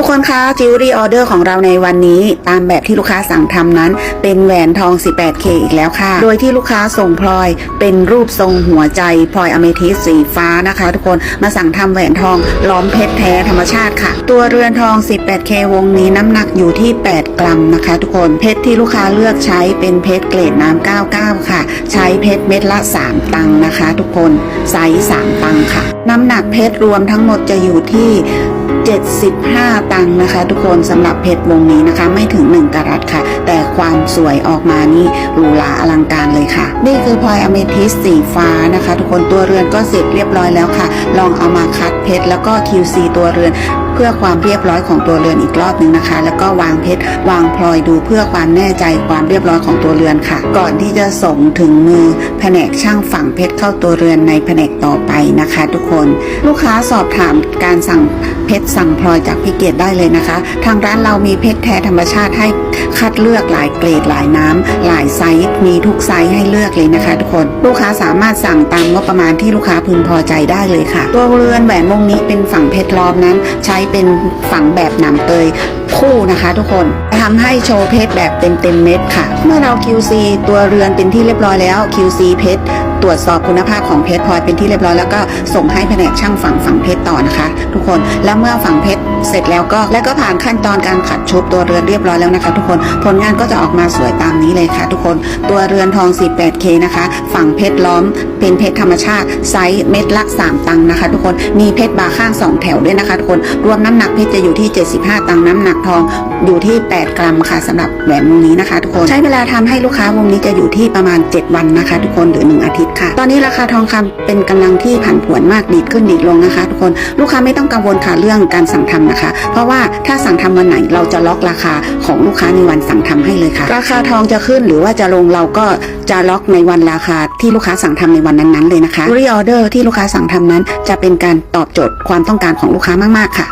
ทุกคนคะจิวเวลรี่ออเดอร์ของเราในวันนี้ ตามแบบที่ลูกค้าสั่งทำนั้น เป็นแหวนทอง 18K อีกแล้วค่ะ โดยที่ลูกค้าส่งพลอย เป็นรูปทรงหัวใจพลอยอเมทิสสีฟ้านะคะ ทุกคนมาสั่งทำแหวนทองล้อมเพชรแท้ธรรมชาติค่ะ ตัวเรือนทอง 18K วงนี้น้ำหนักอยู่ที่ 8 กรัมนะคะ ทุกคนเพชรที่ลูกค้าเลือกใช้เป็นเพชรเกรดน้ำ99 ค่ะ ใช้เพชรเม็ดละ 3 ตังค์นะคะ ทุกคนไซส์3ตังค์ค่ะ น้ำหนักเพชรรวมทั้งหมดจะอยู่ที่ 75 ตังค์นะคะ ทุกคนสำหรับเพชรวงนี้นะคะ ไม่ถึง 1กะรัตค่ะ แต่ ความสวยออกมานี่หรูหราอลังการเลยค่ะ นี่คือพลอยอเมทิสสีฟ้านะคะ ทุกคนตัวเรือนก็เสร็จเรียบร้อยแล้วค่ะ ลองเอามาคัดเพชรแล้วก็ QC ตัวเรือน เพื่อความเรียบร้อยของตัวเรือนอีกรอบหนึ่งนะคะ แล้วก็วางเพชรวางพลอยดูเพื่อความแน่ใจความเรียบร้อยของตัวเรือนค่ะ ก่อนที่จะส่งถึงมือแผนกช่างฝังเพชรเข้าตัวเรือนในแผนกต่อไปนะคะ ทุกคนลูกค้าสอบถามการสั่งเพชรสั่งพลอยจากพี่เกียรติได้เลยนะคะ ทางร้านเรามีเพชรแท้ธรรมชาติให้คัดเลือกหลายเกรดหลายน้ำหลายไซส์มีทุกไซส์ให้เลือกเลยนะคะ ทุกคนลูกค้าสามารถสั่งตามงบประมาณที่ลูกค้าพึงพอใจได้เลยค่ะ ตัวเรือนแหวนวงนี้เป็นฝั่งเพชรล้อมนั้น ใช้เป็นฝั่งแบบหนำเตยคู่นะคะทุกคนทำให้โชว์เพชรแบบเต็มเต็มเม็ดค่ะ เมื่อเรา QC ตัวเรือนเป็นที่เรียบร้อยแล้ว QC เพชร ตรวจสอบคุณภาพของเพชรพลอยเป็นที่เรียบร้อยแล้วก็ส่งให้แผนกช่างฝังฝังเพชรต่อนะคะ ทุกคนแล้วเมื่อฝังเพชรเสร็จแล้วก็แล้วก็ผ่านขั้นตอนการขัดชุบตัวเรือนเรียบร้อยแล้วนะคะ ทุกคนผลงานก็จะออกมาสวยตามนี้เลยค่ะ ทุกคนตัวเรือนทอง 18K นะคะ ฝังเพชรล้อมเป็นเพชรธรรมชาติไซส์เม็ดละ 3 ตังค์นะคะ ทุกคนมีเพชรบาข้าง 2 แถวด้วยนะคะทุกคนรวมน้ำหนักเพชรจะอยู่ที่ 75 ตังค์น้ำหนักทองอยู่ที่ 8 กรัมค่ะสำหรับแหวนวงนี้นะคะ ทุกคนใช้เวลาทำให้ลูกค้าวงนี้จะอยู่ที่ประมาณ 7 วันนะคะ ทุกคนหรือ 1 อาทิตย์ค่ะ ตอนนี้ราคาทองคำเป็นกำลังที่ผันผวนมากดีดขึ้นดีดลงนะคะ ทุกคนลูกค้าไม่ต้องกังวลค่ะเรื่องการสั่งทำนะคะ เพราะว่าถ้าสั่งทำวันไหนเราจะล็อกราคาของลูกค้าในวันสั่งทำให้เลยค่ะ ราคาทองจะขึ้นหรือว่าจะลงเราก็จะล็อกในวันราคาที่ลูกค้าสั่งทำในวันนั้นๆเลยนะคะรีออเดอร์ที่ลูกค้าสั่งทำนั้น จะเป็นการตอบโจทย์ความต้องการของลูกค้ามากๆค่ะ